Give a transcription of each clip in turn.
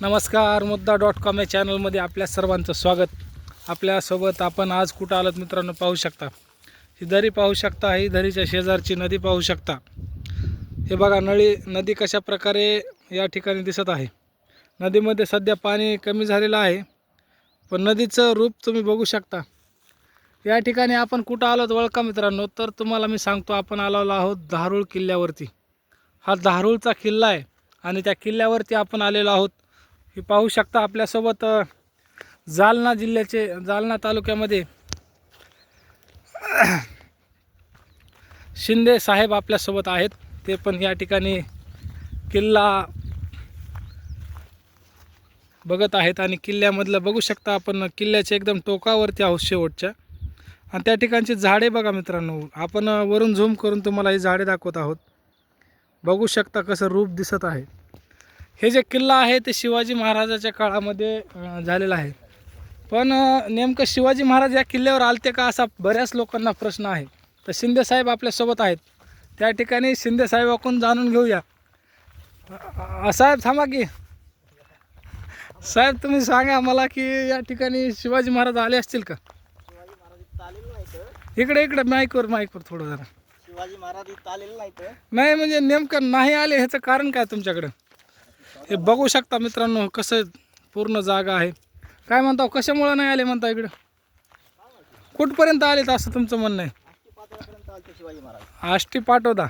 नमस्कार मुद्दा dot com या चॅनलमध्ये आपल्या सर्वांचं स्वागत. आपल्यासोबत आपण आज कुठं आलात मित्रांनो पाहू शकता. ही दरी पाहू शकता ही दरीच्या शेजारची नदी पाहू शकता. हे बघा नळी नदी कशा प्रकारे या ठिकाणी दिसत आहे? नदीमध्ये सध्या पाणी कमी झालेलं आहे पण नदीचं रूप तुम्ही बघू शकता. या ठिकाणी आपण कुठं आलोत वळका मित्रांनो? तर तुम्हाला मी सांगतो आपण आलेलो आहोत धारूळ किल्ल्यावरती. हा धारूळचा किल्ला आहे आणि त्या किल्ल्यावरती आपण आलेलो आहोत. हे पाहू शकता आपल्यासोबत जालना जिल्ह्याचे जालना तालुक्यामध्ये शिंदे साहेब आपल्यासोबत आहेत. ते पण या ठिकाणी किल्ला बघत आहेत आणि किल्ल्यामधलं बघू शकता आपण किल्ल्याच्या एकदम टोकावरती आहोत शेवटच्या. आणि त्या ठिकाणची झाडे बघा मित्रांनो. आपण वरून झूम करून तुम्हाला ही झाडे दाखवत आहोत. बघू शकता कसं रूप दिसत आहे. हे जे किल्ला आहे ते शिवाजी महाराजाच्या काळामध्ये झालेला आहे. पण नेमकं शिवाजी महाराज या किल्ल्यावर आलते का असा बऱ्याच लोकांना प्रश्न आहे. तर शिंदे साहेब आपल्यासोबत आहेत. त्या ठिकाणी शिंदे साहेबाकडून जाणून घेऊया. साहेब थांबा की. साहेब तुम्ही सांगा मला की या ठिकाणी शिवाजी महाराज आले असतील का? इकडे इकडे माईकवर माईकवर थोडं जरा. शिवाजी महाराज नाही म्हणजे नेमकं नाही आले ह्याचं कारण काय तुमच्याकडं? हे बघू शकता मित्रांनो कसं पूर्ण जागा आहे. काय म्हणता कशामुळं नाही आले म्हणता इकडं? कुठपर्यंत आलेत असं तुमचं म्हणणं आहे? आष्टी पाठवता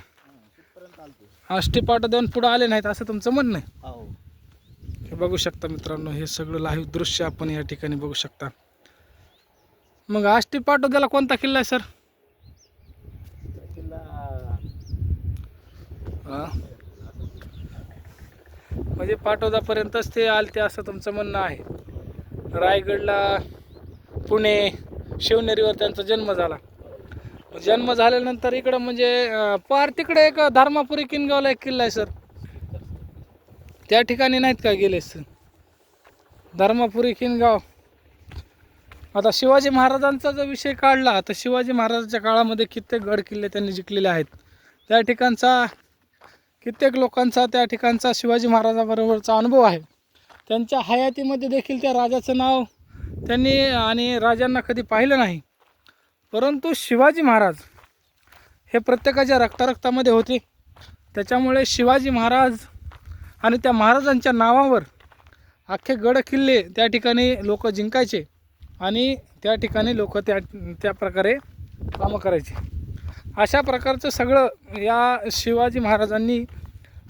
आष्टी पाठव देऊन पुढं आले नाहीत असं तुमचं म्हणणं आहे? हो. हे बघू शकता मित्रांनो हे सगळं लाईव्ह दृश्य आपण या ठिकाणी बघू शकता. मग आष्टी पाठवद्याला कोणता किल्ला आहे सर? किल्ला हा. म्हणजे पाटोदापर्यंतच ते आलते असं तुमचं म्हणणं आहे. रायगडला पुणे शिवनेरीवर त्यांचा जन्म झाला. जन्म झाल्यानंतर इकडं म्हणजे पार तिकडे एक धर्मापुरी किनगावला एक किल्ला आहे सर. त्या ठिकाणी नाहीत का गेले सर? धर्मापुरी किनगाव. आता शिवाजी महाराजांचा जो विषय काढला तर शिवाजी महाराजांच्या काळामध्ये कित्येक गड किल्ले त्यांनी जिंकलेले आहेत. त्या ठिकाणचा कित्येक लोकांचा त्या ठिकाणचा शिवाजी महाराजाबरोबरचा अनुभव आहे. त्यांच्या हयातीमध्ये देखील त्या राजाचं नाव त्यांनी आणि राजांना कधी पाहिलं नाही. परंतु शिवाजी महाराज हे प्रत्येकाच्या रक्तारक्तामध्ये होते. त्याच्यामुळे शिवाजी महाराज आणि त्या महाराजांच्या नावावर अख्खे गड किल्ले त्या ठिकाणी लोक जिंकायचे आणि त्या ठिकाणी लोक त्या त्या प्रकारे कामं करायचे. अशा प्रकारचं सगळं या शिवाजी महाराजांनी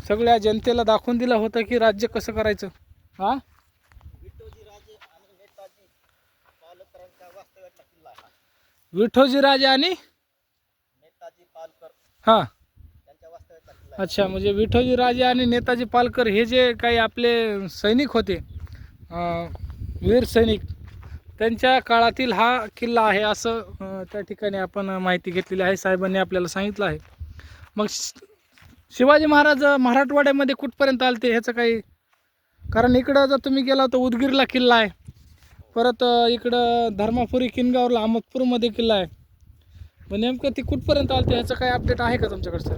सगळ्या जनतेला दाखवून दिलं होतं की राज्य कसं करायचं हां विठोजी राजे आणि हा. आणि हां अच्छा म्हणजे विठोजी राजे आणि नेताजी पालकर हे जे काही आपले सैनिक होते वीर सैनिक त्यांच्या काळातील हा किल्ला आहे असं त्या ठिकाणी आपण माहिती घेतलेली आहे. साहेबांनी आपल्याला सांगितलं आहे. मग शि- शिवाजी महाराज मराठवाड्यामध्ये कुठपर्यंत आलते ह्याचं काही कारण इकडं जर तुम्ही गेला तर उदगीरला किल्ला आहे. परत इकडं धर्मापुरी किनगावला अहमदपूरमध्ये किल्ला आहे. मग नेमकं ती कुठपर्यंत आलते ह्याचं काही अपडेट आहे का तुमच्याकडे सर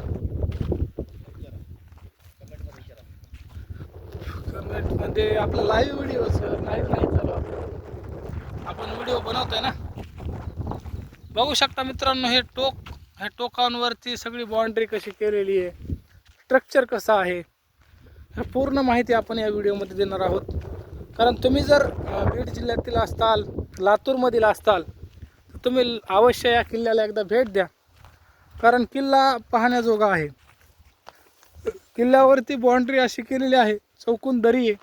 कमेंटमध्ये आपला लाईव्ह व्हिडिओ सर लाईव्ह नाही चालू आपण व्हिडिओ बनवतोय ना. बघू शकता मित्रांनो हे टोक ह्या टोकांवरती सगळी बाउंड्री कशी केलेली आहे स्ट्रक्चर कसं आहे हे पूर्ण माहिती आपण या व्हिडिओमध्ये देणार आहोत. कारण तुम्ही जर बीड जिल्ह्यातील असताल लातूरमधील असताल तर तुम्ही अवश्य या किल्ल्याला एकदा भेट द्या. कारण किल्ला पाहण्याजोगा आहे. किल्ल्यावरती बाउंड्री अशी केलेली आहे चौकून दरी आहे.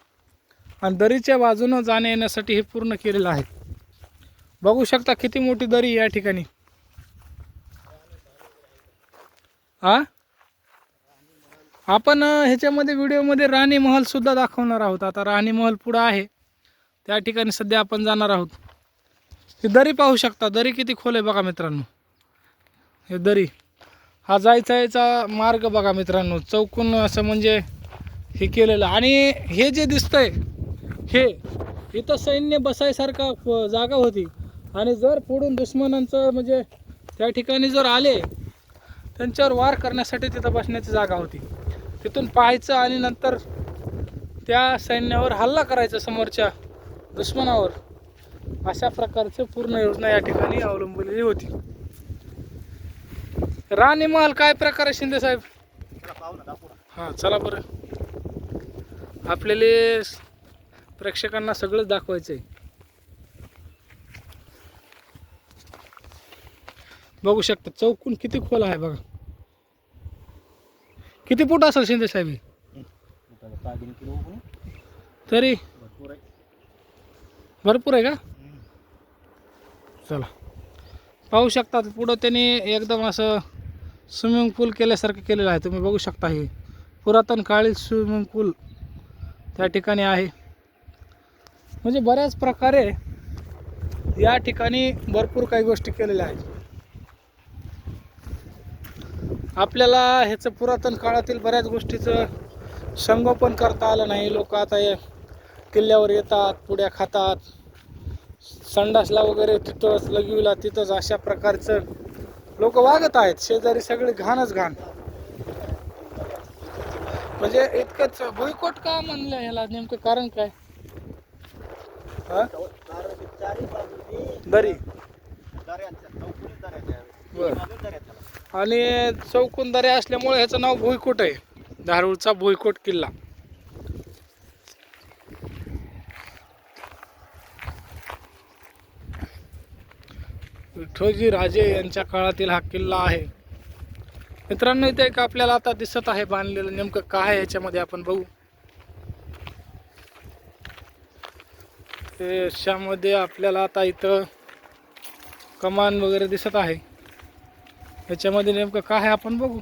आणि दरीच्या बाजूनं जाण्या येण्यासाठी हे पूर्ण केलेलं आहे. बघू शकता किती मोठी दरी या ठिकाणी. हा आपण ह्याच्यामध्ये व्हिडिओमध्ये राणी महल सुद्धा दाखवणार आहोत. आता राणी महल पुढं आहे. त्या ठिकाणी सध्या आपण जाणार आहोत. ही दरी पाहू शकता. दरी किती खोल आहे बघा मित्रांनो. हे दरी. हा जायचा यायचा मार्ग बघा मित्रांनो. चौकून असं म्हणजे हे केलेलं. आणि हे जे दिसतंय हे इथं सैन्य बसायसारखा जागा होती. आणि जर पुढून दुश्मनांचं म्हणजे त्या ठिकाणी जर आले त्यांच्यावर वार करण्यासाठी तिथं बसण्याची जागा होती. तिथून पाहायचं आणि नंतर त्या सैन्यावर हल्ला करायचा समोरच्या दुश्मनावर अशा प्रकारचं पूर्ण योजना या ठिकाणी अवलंबलेली होती. राणी महाल काय प्रकार आहे शिंदे साहेब? हां चला बरं. आपल्याला प्रेक्षकांना सगळंच दाखवायचं आहे बघू शकता चौकून किती खोल आहे बघा. किती फूट असेल शिंदे साहेब? तरी. भरपूर आहे भरपूर आहे का? चला. पाहू शकता पुढं त्यांनी एकदम असं स्विमिंग पूल केल्यासारखं केलेलं आहे. तुम्ही बघू शकता हे पुरातन काळी स्विमिंग पूल त्या ठिकाणी आहे. म्हणजे बऱ्याच प्रकारे या ठिकाणी भरपूर काही गोष्टी केलेल्या आहेत. आपल्याला ह्याचं पुरातन काळातील बऱ्याच गोष्टीचं संगोपन करता आलं नाही. लोक आता हे किल्ल्यावर येतात पुड्या खातात. संडासला वगैरे तिथंच लगीला तिथंच अशा प्रकारचं लोक वागत आहेत. शेजारी सगळे घाणच घाण. म्हणजे इतकंच भुईकोट का म्हणलं ह्याला? नेमकं कारण काय? दऱ्याच्या बरं. आणि चौकोन असल्यामुळे ह्याचं नाव भुईकोट आहे. धारूरचा भुईकोट किल्ला. विठोजी राजे यांच्या काळातील हा किल्ला आहे. मित्रांनो इथे एक आपल्याला आता दिसत आहे बांधलेलं नेमकं काय आहे याच्यामध्ये आपण बघू. त्याच्यामध्ये आपल्याला आता इथं कमान वगैरे दिसत आहे. याच्यामध्ये नेमकं काय आहे आपण बघू.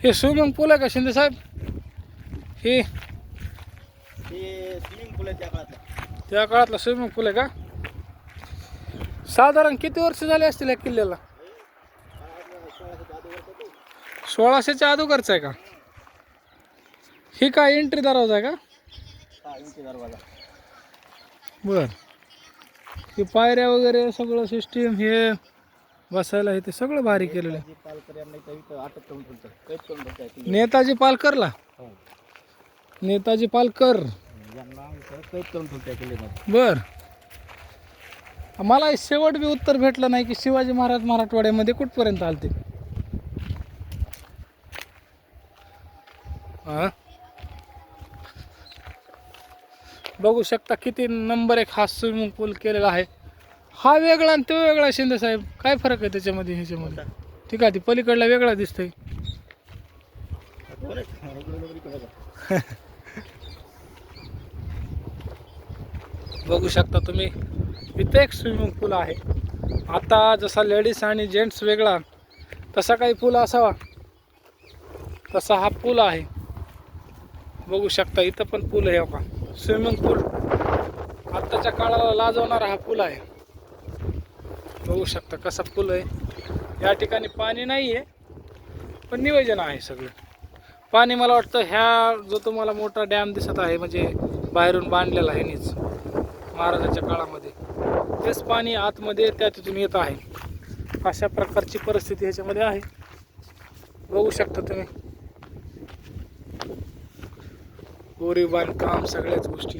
हे स्विमिंग पूल आहे का शिंदे साहेब? हे स्विमिंग पूल आहे त्या काळातलं. त्या काळातला स्विमिंग पूल आहे का? साधारण किती वर्ष झाले असतील या किल्ल्याला? सोळाशेच्या अगोदरचा आहे का? ही काय एंट्री दरवाजा आहे का? दरवाजा. बर. हे पायऱ्या वगैरे सगळं सिस्टीम हे बसायला हे ते सगळं भारी केलेलं आहे. नेताजी पालकरला? नेताजी पालकर. बर. मला शेवट बी उत्तर भेटलं नाही की शिवाजी महाराज मराठवाड्यामध्ये कुठपर्यंत आलते? हां बघू शकता किती नंबर एक हा स्विमिंग पूल केलेला आहे. हा वेगळा आणि तो वेगळा शिंदे साहेब. काय फरक आहे त्याच्यामध्ये ह्याच्यामध्ये? ठीक आहे ती पलीकडला वेगळा दिसतंय. आहे? बघू शकता तुम्ही इथे एक स्विमिंग पूल आहे. आता जसा लेडीज आणि जेंट्स वेगळा तसा काही पूल असावा. तसा हा पूल आहे. बघू शकता इथं पण पूल आहे का स्विमिंग पूल आत्ताच्या काळाला लाजवणारा हा पूल आहे. बघू शकता कसा पूल आहे. या ठिकाणी पाणी नाही आहे पण नियोजन आहे सगळं. पाणी मला वाटतं ह्या जो तुम्हाला मोठा डॅम दिसत आहे म्हणजे बाहेरून बांधलेला आहे नीच महाराजाच्या काळामध्ये. तेच पाणी आतमध्ये त्या तिथून येत आहे. अशा प्रकारची परिस्थिती ह्याच्यामध्ये आहे. बघू शकता तुम्ही. कोरीव बांधकाम सगळ्याच गोष्टी.